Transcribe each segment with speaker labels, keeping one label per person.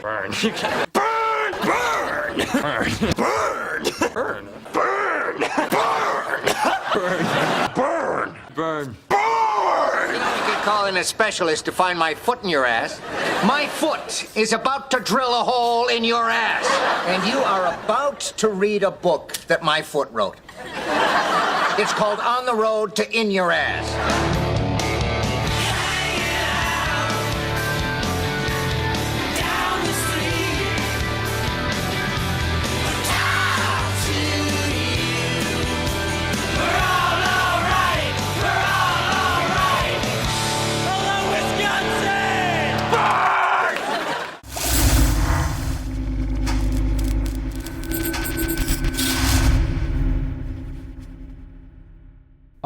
Speaker 1: burn. You can't. Burn! Burn! Burn! Burn! Burn! Burn! Burn! Burn! Burn! Burn!
Speaker 2: You could call in a specialist to find my foot in your ass. My foot is about to drill a hole in your ass. And you are about to read a book that my foot wrote. It's called On the Road to In Your Ass.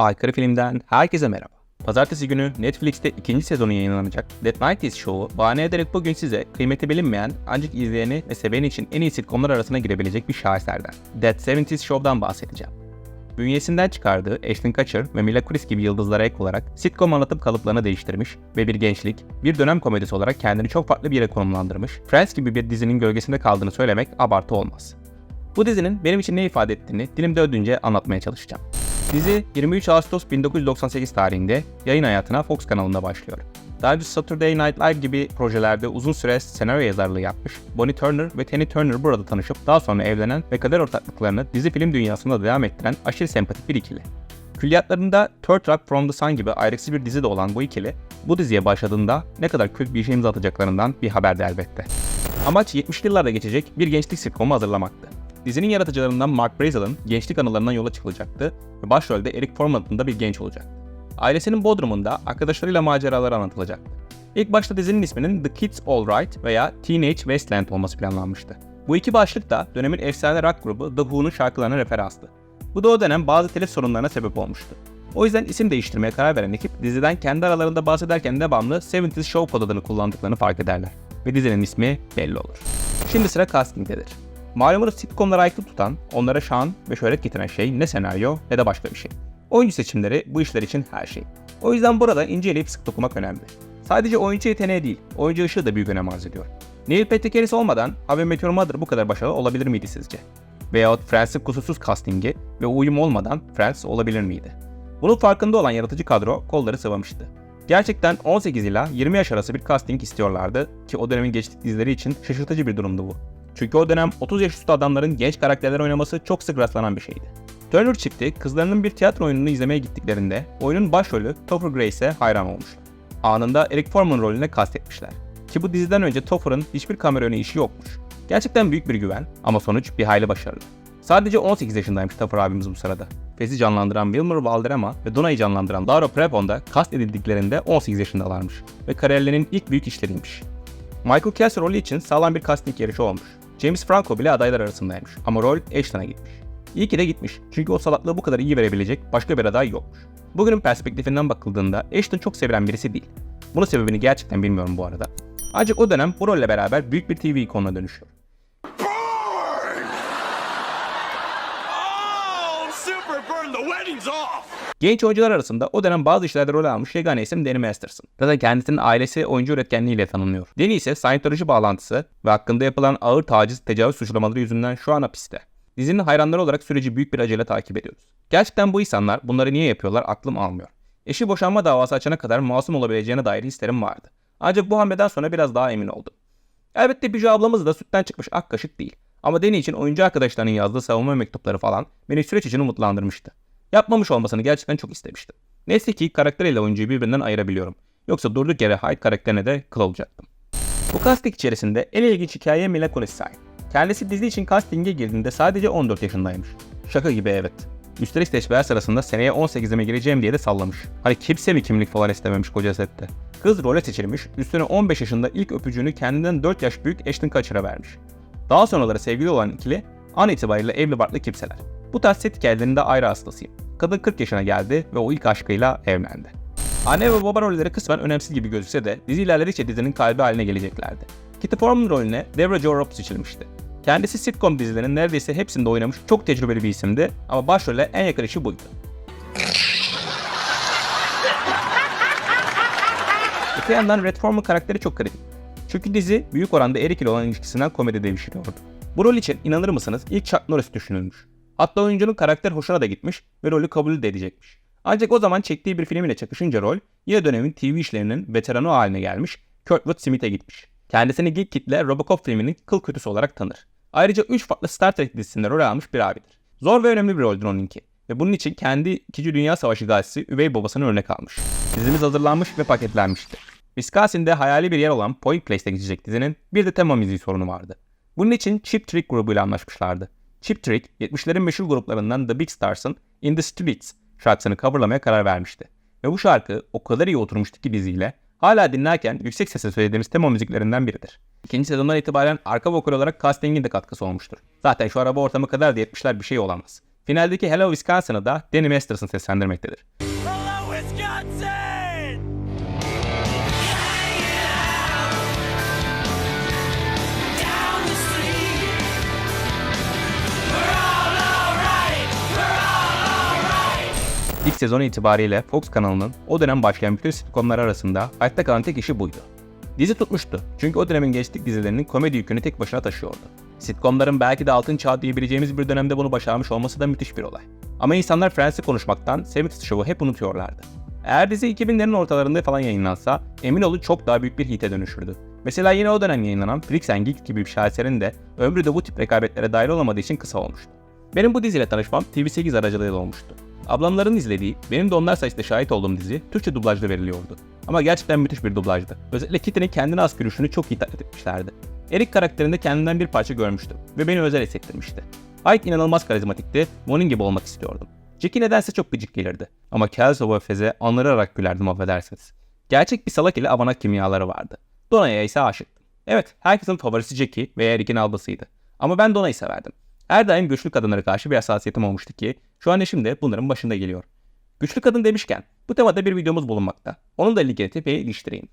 Speaker 3: Aykırı Film'den herkese merhaba. Pazartesi günü Netflix'te ikinci sezonu yayınlanacak Dead Nineties Show'u bahane ederek bugün size kıymeti bilinmeyen ancak izleyeni ve seveni için en iyi sitcomlar arasına girebilecek bir şaheserden Dead Seventies Show'dan bahsedeceğim. Bünyesinden çıkardığı Ashton Kutcher ve Mila Kunis gibi yıldızlara ek olarak sitcom anlatıp kalıplarını değiştirmiş ve bir gençlik, bir dönem komedisi olarak kendini çok farklı bir yere konumlandırmış, Friends gibi bir dizinin gölgesinde kaldığını söylemek abartı olmaz. Bu dizinin benim için ne ifade ettiğini dilimde ödünce anlatmaya çalışacağım. Dizi 23 Ağustos 1998 tarihinde yayın hayatına Fox kanalında başlıyor. Daha önce Saturday Night Live gibi projelerde uzun süre senaryo yazarlığı yapmış, Bonnie Turner ve Tenny Turner burada tanışıp daha sonra evlenen ve kader ortaklıklarını dizi film dünyasında devam ettiren aşırı sempatik bir ikili. Külliyatlarında Third Rock from the Sun gibi ayrıksız bir dizi de olan bu ikili, bu diziye başladığında ne kadar kült bir şey imza atacaklarından bir haberdi elbette. Amaç 70'li yıllarda geçecek bir gençlik sitcomu hazırlamaktı. Dizinin yaratıcılarından Mark Brazel'ın gençlik anılarından yola çıkılacaktı ve başrolde Eric Forman adında bir genç olacaktı. Ailesinin Bodrum'unda arkadaşlarıyla maceraları anlatılacaktı. İlk başta dizinin isminin The Kids Alright veya Teenage Wasteland olması planlanmıştı. Bu iki başlık da dönemin efsane rock grubu The Who'nun şarkılarına referanstı. Bu da o dönem bazı telif sorunlarına sebep olmuştu. O yüzden isim değiştirmeye karar veren ekip diziden kendi aralarında bahsederken devamlı 70's Show kod adını kullandıklarını fark ederler. Ve dizinin ismi belli olur. Şimdi sıra casting'dedir. Malumunuz sitcomlara ayakta tutan, onlara şan ve şöhret getiren şey ne senaryo ne de başka bir şey. Oyuncu seçimleri bu işler için her şey. O yüzden burada inceleyip sık dokumak önemli. Sadece oyuncu yeteneği değil, oyuncu ışığı da büyük önem arz ediyor. Neil Patrick Harris olmadan How I Met Mother bu kadar başarılı olabilir miydi sizce? Veyahut Friends'in kusursuz castingi ve uyum olmadan Friends olabilir miydi? Bunun farkında olan yaratıcı kadro kolları sıvamıştı. Gerçekten 18 ila 20 yaş arası bir casting istiyorlardı ki o dönemin geçtik dizileri için şaşırtıcı bir durumdu bu. Çünkü o dönem 30 yaş üstü adamların genç karakterler oynaması çok sık rastlanan bir şeydi. Turner çifti kızlarının bir tiyatro oyununu izlemeye gittiklerinde oyunun başrolü Topher Grace'e hayran olmuşlar. Anında Eric Forman rolüne kastetmişler. Ki bu diziden önce Topher'ın hiçbir kamera önü işi yokmuş. Gerçekten büyük bir güven ama sonuç bir hayli başarılı. Sadece 18 yaşındaymış Topher abimiz bu sırada. Fez'i canlandıran Wilmer Valderrama ve Dona'yı canlandıran Laura Prepon da kast edildiklerinde 18 yaşındalarmış ve kariyerlerinin ilk büyük işleriymiş. Michael Kelsey rolü için sağlam bir casting yarışı olmuş. James Franco bile adaylar arasındaymış ama rol Ashton'a gitmiş. İyi ki de gitmiş çünkü o salaklığı bu kadar iyi verebilecek başka bir aday yokmuş. Bugünün perspektifinden bakıldığında Ashton çok sevilen birisi değil. Bunun sebebini gerçekten bilmiyorum bu arada. Ancak o dönem bu rolle beraber büyük bir TV ikonuna dönüşüyor.
Speaker 1: Oh, super burn! The wedding's off!
Speaker 3: Genç oyuncular arasında o dönem bazı işlerde rol almış yegane isim Danny Masterson. Zaten kendisinin ailesi oyuncu üretkenliğiyle tanınıyor. Danny ise Scientology bağlantısı ve hakkında yapılan ağır taciz tecavüz suçlamaları yüzünden şu an hapiste. Dizinin hayranları olarak süreci büyük bir acele takip ediyoruz. Gerçekten bu insanlar bunları niye yapıyorlar aklım almıyor. Eşi boşanma davası açana kadar masum olabileceğine dair hislerim vardı. Ancak bu hamleden sonra biraz daha emin oldum. Elbette Biju ablamız da sütten çıkmış ak kaşık değil. Ama Danny için oyuncu arkadaşlarının yazdığı savunma mektupları falan beni süreç için umutlandırmıştı. Yapmamış olmasını gerçekten çok istemiştim. Neyse ki karakteriyle oyuncuyu birbirinden ayırabiliyorum. Yoksa durduk yere Hyde karakterine de kıl olacaktım. Bu casting içerisinde en ilginç hikaye Mila Kunis sahip. Kendisi dizi için casting'e girdiğinde sadece 14 yaşındaymış. Şaka gibi evet. Üstelik seçmeler sırasında seneye 18'e mi gireceğim diye de sallamış. Hani kimse mi kimlik falan istememiş koca sette. Kız role seçilmiş, üstüne 15 yaşında ilk öpücüğünü kendinden 4 yaş büyük Ashton Kutcher'a vermiş. Daha sonraları sevgili olan ikili an itibariyle evli barklı kimseler. Bu tarz set hikayelerinde ayrı hastasıyım. Kadın 40 yaşına geldi ve o ilk aşkıyla evlendi. Anne ve baba rolleri kısmen önemsiz gibi gözükse de dizi ilerledikçe dizinin kalbi haline geleceklerdi. Kitty Forman rolüne Deborah Jo Rupp seçilmişti. Kendisi sitcom dizilerinin neredeyse hepsinde oynamış çok tecrübeli bir isimdi ama başrole en yakın işi buydu. Öte yandan Red Forman karakteri çok kritik. Çünkü dizi büyük oranda Eric ile olan ilişkisinden komedi devşiriyordu. Bu rol için inanır mısınız ilk Chuck Norris düşünülmüş. Hatta oyuncunun karakter hoşuna da gitmiş ve rolü kabul de edecekmiş. Ancak o zaman çektiği bir film ile çakışınca rol yine dönemin TV işlerinin veteranı haline gelmiş Kurtwood Smith'e gitmiş. Kendisini geek kitle Robocop filminin kıl kötüsü olarak tanır. Ayrıca 3 farklı Star Trek dizisinde rol almış bir abidir. Zor ve önemli bir roldür onunki. Ve bunun için kendi 2. Dünya Savaşı gazisi üvey babasını örnek almış. Dizimiz hazırlanmış ve paketlenmişti. Wisconsin'de hayali bir yer olan Point Place'te geçecek dizinin bir de tema müziği sorunu vardı. Bunun için Chip Trick grubuyla anlaşmışlardı. Chip Trick, 70'lerin meşhur gruplarından The Big Stars'ın In the Streets şarkısını coverlamaya karar vermişti. Ve bu şarkı o kadar iyi oturmuştu ki diziyle, hala dinlerken yüksek sesle söylediğimiz tema müziklerinden biridir. İkinci sezondan itibaren arka vokal olarak castingin de katkısı olmuştur. Zaten şu araba ortamı kadar da 70'ler bir şey olamaz. Finaldeki Hello Wisconsin'ı da Danny Masterson seslendirmektedir.
Speaker 1: Hello, Wisconsin!
Speaker 3: İlk sezonu itibariyle Fox kanalının o dönem başlayan bütün sitcomlar arasında hayatta kalan tek işi buydu. Dizi tutmuştu çünkü o dönemin gençlik dizilerinin komedi yükünü tek başına taşıyordu. Sitcomların belki de altın çağı diyebileceğimiz bir dönemde bunu başarmış olması da müthiş bir olay. Ama insanlar Friends'i konuşmaktan 70 Show'u hep unutuyorlardı. Eğer dizi 2000'lerin ortalarında falan yayınlansa emin olun çok daha büyük bir hite dönüşürdü. Mesela yine o dönem yayınlanan Freaks and Geeks gibi bir şaheserin de ömrü de bu tip rekabetlere dahil olamadığı için kısa olmuştu. Benim bu diziyle tanışmam TV8 aracılığıyla olmuştu. Ablamların izlediği, benim de onlar sayesinde şahit olduğum dizi Türkçe dublajda veriliyordu. Ama gerçekten müthiş bir dublajdı. Özellikle Kitty'nin kendine has gülüşünü çok iyi taklit etmişlerdi. Eric karakterinde kendinden bir parça görmüştüm ve beni özel hissettirmişti. Ike inanılmaz karizmatikti, onun gibi olmak istiyordum. Jackie nedense çok gıcık gelirdi. Ama Kelso ve Fez'e anırarak gülerdim affedersiniz. Gerçek bir salak ile avanak kimyaları vardı. Dona'ya ise aşıktım. Evet, herkesin favorisi Jackie ve Eric'in albasıydı. Ama ben Dona'yı severdim. Her daim güçlü kadınlara karşı bir hassasiyetim olmuştu ki şu an eşim de bunların başında geliyor. Güçlü kadın demişken bu temada bir videomuz bulunmakta. Onun da linkini tepeye iliştireyim.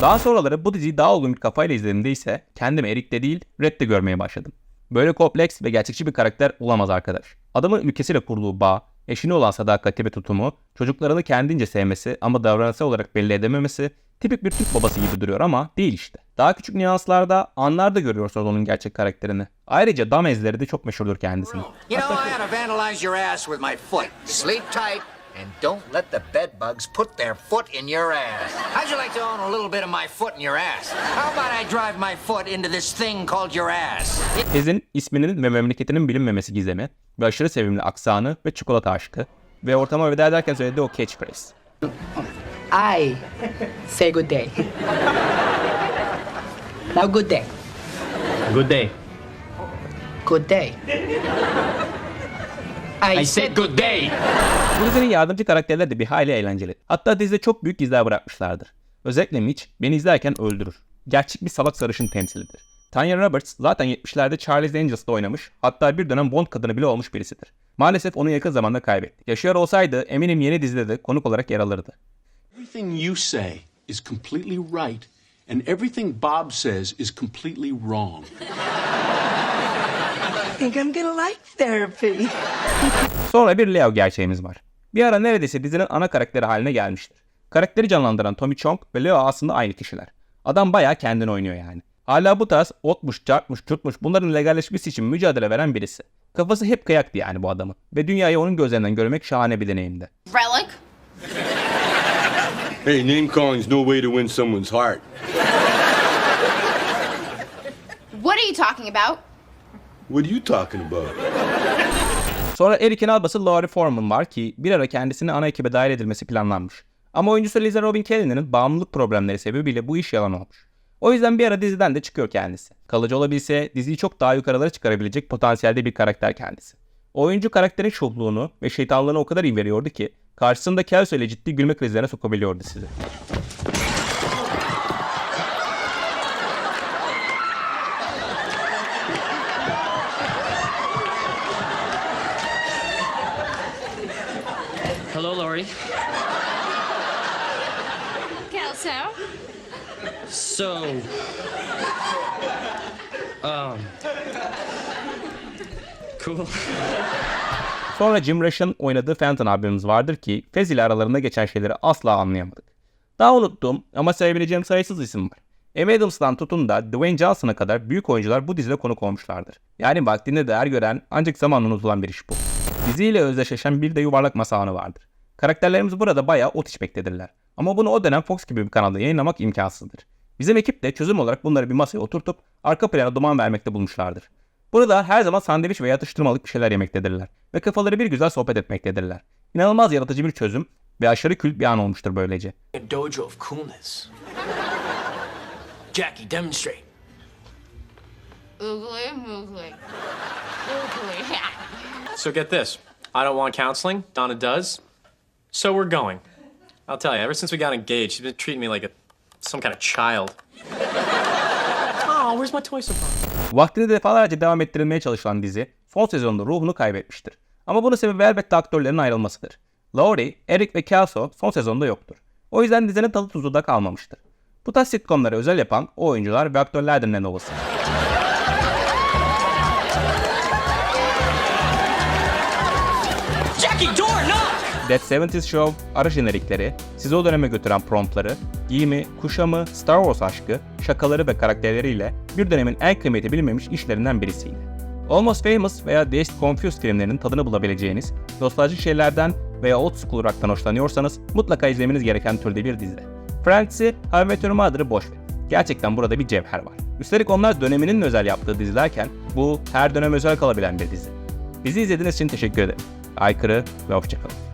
Speaker 3: Daha sonraları bu diziyi daha olgun bir kafayla izlediğimde ise kendimi Eric'te değil Red'de görmeye başladım. Böyle kompleks ve gerçekçi bir karakter olamaz arkadaş. Adamın ülkesiyle kurduğu bağ, eşine olan sadakati ve tutumu, çocuklarını kendince sevmesi ama davranışsal olarak belli edememesi tipik bir Türk babası gibi duruyor ama değil işte. Daha küçük nüanslarda, anlarda görüyorsunuz onun gerçek karakterini. Ayrıca dam ezleri de çok meşhurdur kendisinin.
Speaker 2: You know, I to vandalize your ass with my foot. Sleep tight and don't let the bed bugs put their foot in your ass. How'd you like to own a little bit of my foot in your ass? How about I drive my foot into this thing called your ass?
Speaker 3: Tez'in isminin ve memleketinin bilinmemesi gizemi ve aşırı sevimli aksanı ve çikolata aşkı ve ortama veda ederken söylediği o catchphrase.
Speaker 4: I say good day. Now, good day.
Speaker 5: Good day.
Speaker 4: Good day. I,
Speaker 5: I said good day.
Speaker 3: Bu dizinin yardımcı karakterler de bir hayli eğlenceli. Hatta dizide çok büyük izler bırakmışlardır. Özellikle Mitch beni izlerken öldürür. Gerçek bir salak sarışın temsilidir. Tanya Roberts zaten 70'lerde Charlie's Angels'da oynamış, hatta bir dönem Bond kadını bile olmuş birisidir. Maalesef onu yakın zamanda kaybettik. Yaşıyor olsaydı eminim yeni dizide de konuk olarak yer alırdı.
Speaker 6: Everything you say is completely right, and everything Bob says is completely wrong.
Speaker 7: I think I'm gonna like therapy.
Speaker 3: Sonra bir Leo gerçeğimiz var. Bir ara neredeyse dizinin ana karakteri haline gelmiştir. Karakteri canlandıran Tommy Chong ve Leo aslında aynı kişiler. Adam bayağı kendini oynuyor yani. Hala bu tarz otmuş, çarpmış, çutmuş bunların legalleşmesi için mücadele veren birisi. Kafası hep kıyaktı yani bu adamın. Ve dünyayı onun gözlerinden görmek şahane bir deneyimdi.
Speaker 8: Relic?
Speaker 9: Hey, name calling's no way to win someone's heart.
Speaker 8: What are you talking about?
Speaker 9: What are you talking about?
Speaker 3: Sonra Eric'in albası Laurie Foreman var ki bir ara kendisini ana ekibe dahil edilmesi planlanmış. Ama oyuncusu Lisa Robin Kelly'nin bağımlılık problemleri sebebiyle bu iş yalan olmuş. O yüzden bir ara diziden de çıkıyor kendisi. Kalıcı olabilse diziyi çok daha yukarılara çıkarabilecek potansiyelde bir karakter kendisi. Oyuncu karakterin şuhluğunu ve şeytanlığını o kadar iyi veriyordu ki karşısında Kelso ile ciddi gülme krizlerine sokabiliyordu sizi.
Speaker 5: Hello, Laurie.
Speaker 8: Kelso?
Speaker 5: So, um, cool.
Speaker 3: Sonra Jim Rush'ın oynadığı Fenton abimiz vardır ki Fez ile aralarında geçen şeyleri asla anlayamadık. Daha unuttuğum ama sevebileceğim sayısız isim var. Amy Adams'tan tutun da Dwayne Johnson'a kadar büyük oyuncular bu dizide konuk olmuşlardır. Yani vaktinde değer gören ancak zamanla unutulan bir iş bu. Diziyle özdeşleşen bir de yuvarlak masa anı vardır. Karakterlerimiz burada bayağı ot içmektedirler. Ama bunu o dönem Fox gibi bir kanalda yayınlamak imkansızdır. Bizim ekip de çözüm olarak bunları bir masaya oturtup arka plana duman vermekte bulmuşlardır. Burada her zaman sandviç veya atıştırmalık bir şeyler yemektedirler ve kafaları bir güzel sohbet etmektedirler. İnanılmaz yaratıcı bir çözüm ve aşırı kült bir an olmuştur böylece.
Speaker 5: A dojo of coolness. Jackie, demonstrate.
Speaker 8: Oogly moogly. Oogly.
Speaker 10: So get this. I don't want counseling. Donna does. So we're going. I'll tell you, ever since we got engaged, she's been treating me like a some kind of child. oh, where's my toy far?
Speaker 3: Vaktinde defalarca devam ettirilmeye çalışılan dizi son sezonda ruhunu kaybetmiştir. Ama bunun sebebi elbette aktörlerin ayrılmasıdır. Laurie, Eric ve Kelso son sezonda yoktur. O yüzden dizinin tadı tuzu da kalmamıştır. Bu tarz sitcomları özel yapan o oyuncular ve aktörlerdir ne olası.
Speaker 5: Jackie, door, knock!
Speaker 3: That 70's Show, ara jenerikleri, sizi o döneme götüren promptları, giyimi, kuşamı, Star Wars aşkı, şakaları ve karakterleriyle bir dönemin en kıymeti bilinmemiş işlerinden birisiydi. Almost Famous veya Dazed Confused filmlerinin tadını bulabileceğiniz, nostaljik şeylerden veya old school rock'tan hoşlanıyorsanız mutlaka izlemeniz gereken türde bir dizi. Friends'i, How I Met Your Mother'ı boş ver. Gerçekten burada bir cevher var. Üstelik onlar döneminin özel yaptığı dizilerken bu her dönem özel kalabilen bir dizi. Bizi izlediğiniz için teşekkür ederim. Aykırı ve hoşçakalın.